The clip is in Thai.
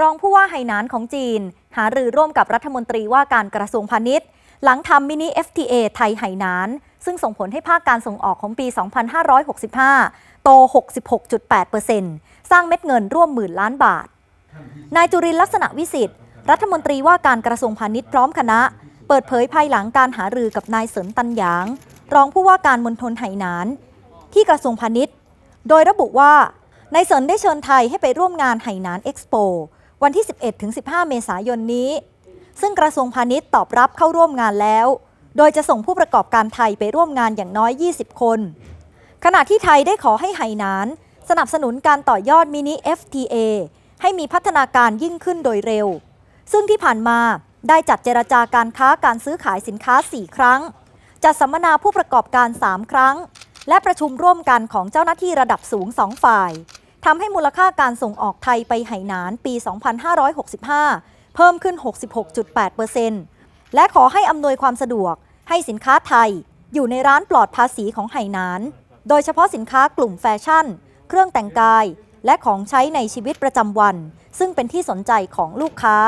รองผู้ว่าไหหนานของจีน หารือร่วมกับรัฐมนตรีว่าการกระทรวงพาณิชย์ หลังทำมินิ FTA ไทยไหหนาน ซึ่งส่งผลให้ภาคการส่งออกของปี 2565 โต 66.8%สร้างเม็ดเงินร่วมหมื่นล้านบาท นายจุรินลักษณะวิสิทธิ์ รัฐมนตรีว่าการกระทรวงพาณิชย์พร้อมคณะ เปิดเผยภายหลังการหารือกับนายเสริมตันหยาง รองผู้ว่าการมณฑลไหหนาน ที่กระทรวงพาณิชย์ โดยระบุว่านายเสรินได้เชิญไทยให้ไปร่วมงานไหหนานเอ็กซ์โป วันที่ 11-15 เมษายนนี้ ซึ่งกระทรวงพาณิชย์ตอบรับเข้าร่วมงานแล้ว โดยจะส่งผู้ประกอบการไทยไปร่วมงานอย่างน้อย 20 คน ขณะที่ไทยได้ขอให้ไหหนาน สนับสนุนการต่อยอดมินิ FTA ให้มีพัฒนาการยิ่งขึ้นโดยเร็ว ซึ่งที่ผ่านมาได้จัดเจรจาการค้าการซื้อขายสินค้า 4 ครั้ง จัดสัมมนาผู้ประกอบการ 3 ครั้ง และประชุมร่วมกันของเจ้าหน้าที่ระดับสูง 2 ฝ่าย ทำให้มูลค่าการส่งออกไทยไปไหหนานปี 2565 เพิ่มขึ้น 66.8%และขอให้อำนวยความสะดวกให้สินค้าไทยอยู่ในร้านปลอดภาษีของไหหนาน โดยเฉพาะสินค้ากลุ่มแฟชั่น เครื่องแต่งกาย และของใช้ในชีวิตประจำวัน ซึ่งเป็นที่สนใจของลูกค้า